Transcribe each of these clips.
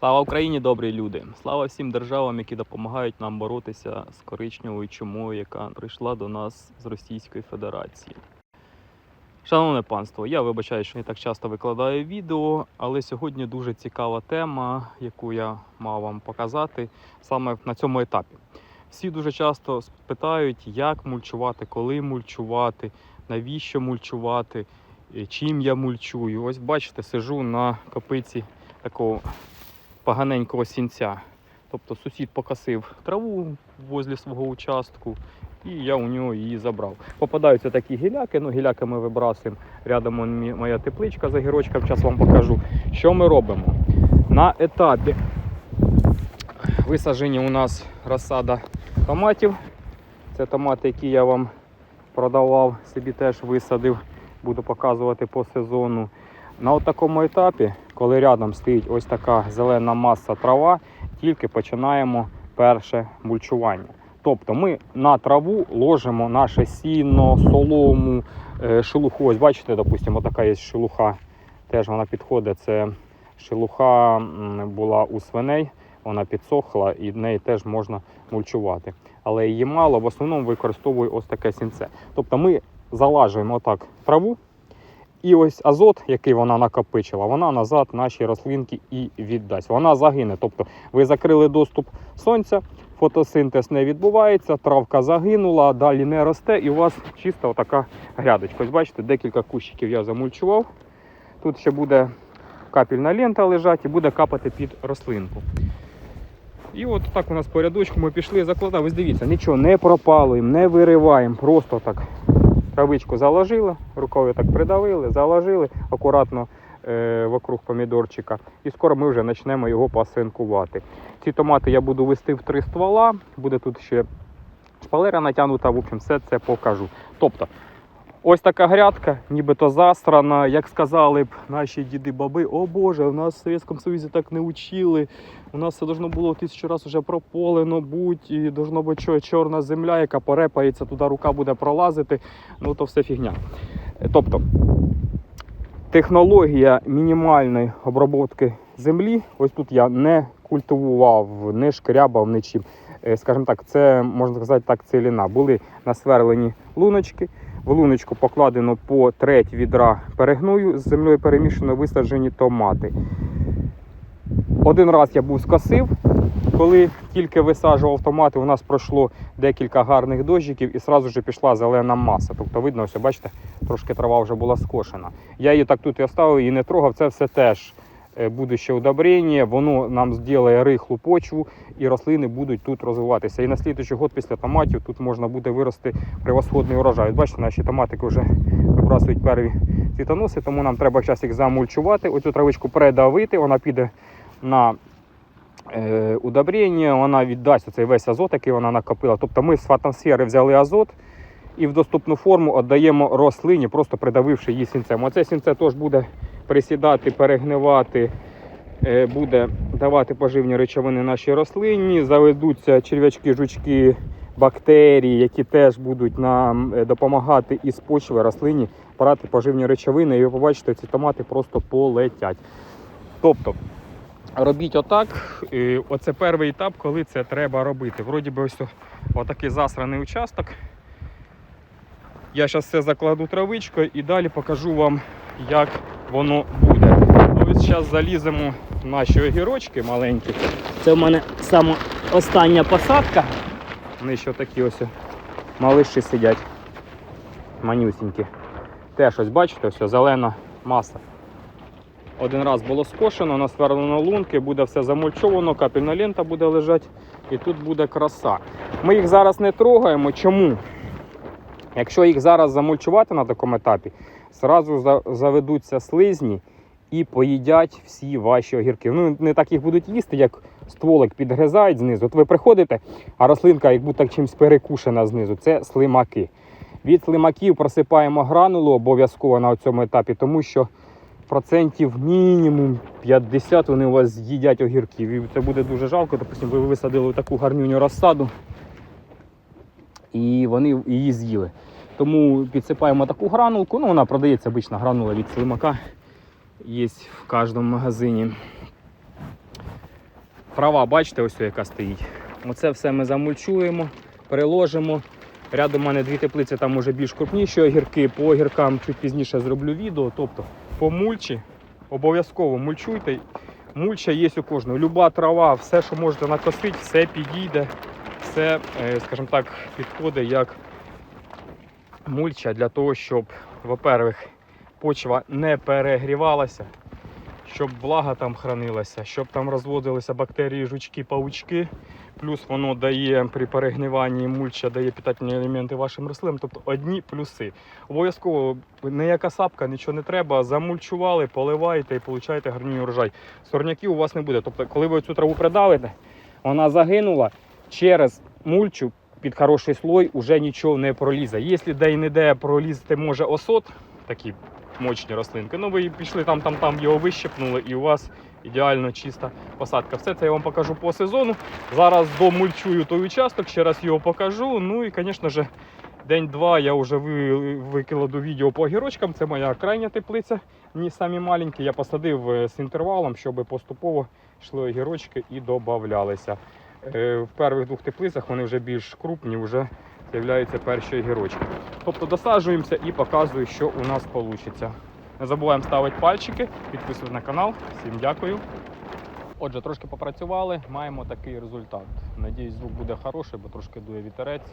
Слава Україні, добрі люди! Слава всім державам, які допомагають нам боротися з коричневою чумою, яка прийшла до нас з Російської Федерації. Шановне панство, я вибачаю, що не так часто викладаю відео, але сьогодні дуже цікава тема, яку я мав вам показати саме на цьому етапі. Всі дуже часто питають, як мульчувати, коли мульчувати, навіщо мульчувати, чим я мульчую. Ось бачите, сижу на копиці такого поганенького сінця. Тобто сусід покосив траву возле свого участку, і я у нього її забрав. Попадаються такі гіляки, ну гіляки ми вибрасуємо. Рядом моя тепличка за гірочком, зараз вам покажу. Що ми робимо? На етапі висадження у нас розсада томатів. Це томати, які я вам продавав, собі теж висадив, буду показувати по сезону. На такому етапі, коли рядом стоїть ось така зелена маса трава, тільки починаємо перше мульчування. Тобто ми на траву ложимо наше сіно, солому, е, шелуху. Ось бачите, допустимо, така є шелуха. Теж вона підходить. Це шелуха була у свиней, вона підсохла і неї теж можна мульчувати. Але її мало, в основному використовую ось таке сінце. Тобто ми залажуємо отак траву, і ось азот, який вона накопичила, вона назад наші рослинки і віддасть. Вона загине. Тобто ви закрили доступ сонця, фотосинтез не відбувається, травка загинула, далі не росте, і у вас чиста отака грядочка. Ось бачите, декілька кущиків я замульчував. Тут ще буде капельна лента лежати і буде капати під рослинку. І от так у нас по рядочку ми пішли закладати. Ось дивіться, нічого не пропалуємо, не вириваємо, просто так травичку заложили, рукою так придавили, заложили акуратно е, вокруг помідорчика. І скоро ми вже почнемо його пасинкувати. Ці томати я буду вести в три ствола, буде тут ще шпалера натягнута, в общем, все це покажу. Тобто, ось така грядка, нібито засрана, як сказали б наші діди-баби, о Боже, у нас в Совєтському Союзі так не учили. У нас це должно було тисячу разів вже прополено бути, і должно бути чорна земля, яка порепається, туди рука буде пролазити. Ну то все фігня. Тобто технологія мінімальної обробки землі, ось тут я не культивував, не шкрябав нічим. Е, Скажімо так, це можна сказати так, целіна. Були насверлені луночки. В луночку покладено по треть відра перегною, з землею перемішано висаджені томати. Один раз я був скосив, коли тільки висаджував томати, у нас пройшло декілька гарних дощиків і одразу ж пішла зелена маса. Тобто, видно, ось, бачите, трошки трава вже була скошена. Я її так тут і оставив і не трогав. Це все теж будуще удобрення, воно нам зробить рихлу почву і рослини будуть тут розвиватися. І на слідуючий год після томатів тут можна буде вирости превосходний урожай. Бачите, наші томатики вже вибрасують перві цвітоноси, тому нам треба зараз їх замульчувати. Оцю травичку придавити, вона піде на е, удобрення, вона віддасть цей весь азот, який вона накопила. Тобто ми з фатосфери взяли азот і в доступну форму віддаємо рослині, просто придавивши її сінцем. Оце сінце теж буде присідати, перегнивати, е, буде давати поживні речовини нашій рослині, заведуться черв'ячки, жучки, бактерії, які теж будуть нам е, допомагати із почви рослині брати поживні речовини, і ви побачите, ці томати просто полетять. Тобто, робіть отак. Оце перший етап, коли це треба робити. Вроді би ось отакий засраний участок. Я зараз все закладу травичкою і далі покажу вам, як воно буде. Ось зараз заліземо в наші огірочки маленькі. Це в мене саме остання посадка. Вони ще такі ось малиші сидять. Манюсінькі. Теж ось бачите, ось зелена маса. Один раз було скошено, насверлено лунки, буде все замульчовано, капельна лента буде лежати і тут буде краса. Ми їх зараз не трогаємо. Чому? Якщо їх зараз замульчувати на такому етапі, зразу за- заведуться слизні і поїдять всі ваші огірки. Ну, не так їх будуть їсти, як стволик підгризають знизу. От ви приходите, а рослинка як будто чимось перекушена знизу. Це слимаки. Від слимаків просипаємо гранулу обов'язково на цьому етапі, тому що процентів мінімум 50 вони у вас з'їдять огірків. І це буде дуже жалко. Допустим, ви висадили таку гарнюню розсаду, і вони її з'їли. Тому підсипаємо таку гранулку. Ну, вона продається обична гранула від слимака. Є в кожному магазині. Трава, бачите, ось яка стоїть. Оце все ми замульчуємо, переложимо. Рядом у мене дві теплиці, там може більш крупніші огірки. По огіркам чуть пізніше зроблю відео. Тобто по мульчі обов'язково мульчуйте. Мульча є у кожного. Люба трава, все, що можете накосити, все підійде, все, е, скажімо так, підходить як мульча для того, щоб, во-первых, почва не перегрівалася, щоб влага там хранилася, щоб там розводилися бактерії, жучки, паучки. Плюс воно дає при перегниванні мульча дає питательні елементи вашим рослинам. Тобто одні плюси. Обов'язково ніяка сапка, нічого не треба. Замульчували, поливаєте і получаєте гарний урожай. Сорняків у вас не буде. Тобто, коли ви цю траву придавите, вона загинула через мульчу під хороший слой вже нічого не пролізе. Якщо де-не-де пролізти може осот, такі мощні рослинки, ну ви пішли там, там, там його вищепнули, і у вас ідеально чиста посадка. Все це я вам покажу по сезону. Зараз домульчую той участок, ще раз його покажу. Ну і, звісно ж, день-два я вже ви- викладу відео по огірочкам. Це моя крайня теплиця. Ні, самі маленькі. Я посадив е, з інтервалом, щоб поступово йшли огірочки і додавалися. Е, В перших двох теплицях вони вже більш крупні, вже з'являються перші огірочки. Тобто досаджуємося і показую, що у нас вийде. Не забуваємо ставити пальчики, підписувати на канал. Всім дякую. Отже, трошки попрацювали, маємо такий результат. Надіюсь, звук буде хороший, бо трошки дує вітерець.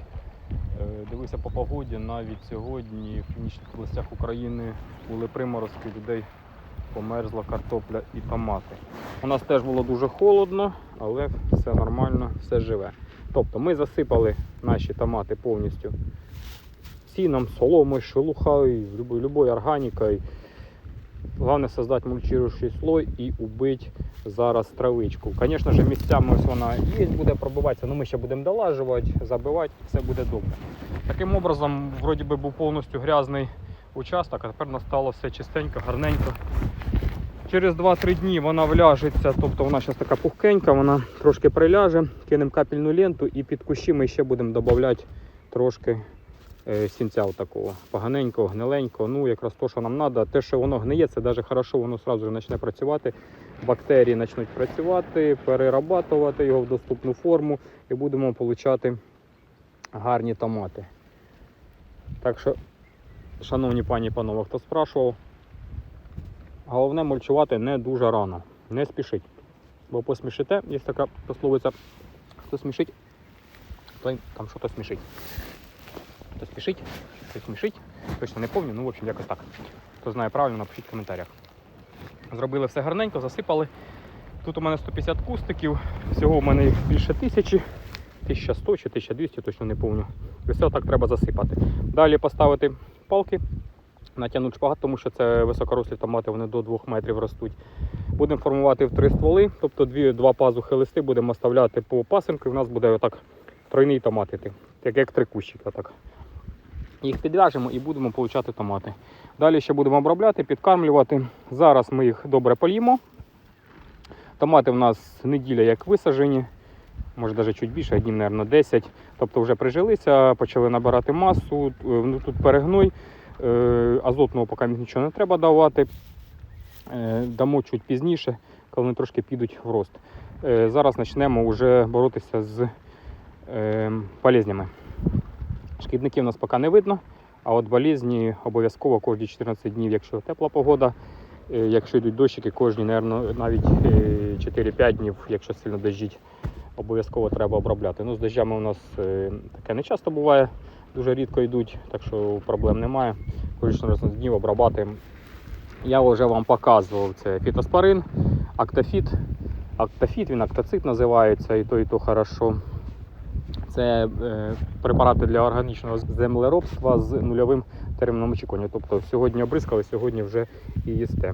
Е, Дивися по погоді, навіть сьогодні в північних областях України були приморозки, людей померзла картопля і томати. У нас теж було дуже холодно, але все нормально, все живе. Тобто ми засипали наші томати повністю сіном, соломою, шелухою, любою, органікою. Головне создати мульчируючий слой і убити зараз травичку. Звісно ж, місцями ось вона є, буде пробиватися, але ми ще будемо долажувати, забивати, все буде добре. Таким образом, вроді би був повністю грязний участок, а тепер настало все чистенько, гарненько. Через 2-3 дні вона вляжеться, тобто вона зараз така пухкенька, вона трошки приляже, кинемо капельну ленту і під кущі ми ще будемо додавати трошки е, сінця такого поганенького, гниленького. Ну, якраз то, що нам треба. Те, що воно гниє, це навіть хорошо, воно одразу почне працювати. Бактерії почнуть працювати, перерабатувати його в доступну форму і будемо отримати гарні томати. Так що, шановні пані і панове, хто спрашував, головне мульчувати не дуже рано. Не спішіть. Бо посмішите, є така пословиця, хто смішить, той там щось смішить. Хто спішить, хто смішить. Точно не пам'ятаю, ну в общем якось так. Хто знає правильно, напишіть в коментарях. Зробили все гарненько, засипали. Тут у мене 150 кустиків, всього у мене їх більше тисячі, 1100 чи 1200, точно не пам'ятаю. І все так треба засипати. Далі поставити палки, натягнути шпагат, тому що це високорослі томати, вони до 2 метрів ростуть. Будемо формувати в три стволи, тобто дві, два пазухи листи будемо оставляти по пасинку, і в нас буде отак тройний томат іти, як, як три кущика. Так. Їх підв'яжемо і будемо получати томати. Далі ще будемо обробляти, підкармлювати. Зараз ми їх добре поліємо. Томати в нас неділя як висаджені, може навіть чуть більше, днів, мабуть, 10. Тобто вже прижилися, почали набирати масу, Е, ну, тут перегной, Е, азотного поки нічого не треба давати. Е, Дамо чуть пізніше, коли вони трошки підуть в рост. Зараз почнемо вже боротися з болезнями. Шкідників у нас поки не видно, а от болезні обов'язково кожні 14 днів, якщо тепла погода, якщо йдуть дощики, кожні, навіть е, 4-5 днів, якщо сильно дощить, обов'язково треба обробляти. Ну, з дощами у нас е, таке не часто буває, дуже рідко йдуть, так що проблем немає. Кожні 14 днів обрабатуємо. Я вже вам показував це фітоспорин, актофіт. Актофіт, він актоцит називається, і то, і то хорошо. Це е, препарати для органічного землеробства з нульовим терміном очікування. Тобто сьогодні обрискали, сьогодні вже і їсте.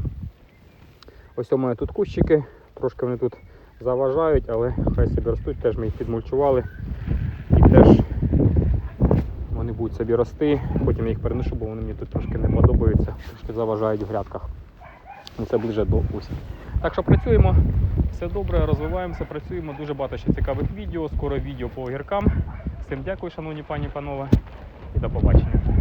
Ось у мене тут кущики, трошки вони тут заважають, але хай собі ростуть, теж ми їх підмульчували. І теж вони будуть собі рости. Потім я їх переношу, бо вони мені тут трошки не подобаються, трошки заважають в грядках. Ну, Це ближе до осінь. Так що працюємо, все добре, розвиваємося, працюємо. Дуже багато ще цікавих відео. Скоро відео по огіркам. Всім дякую, шановні пані і панове, і до побачення.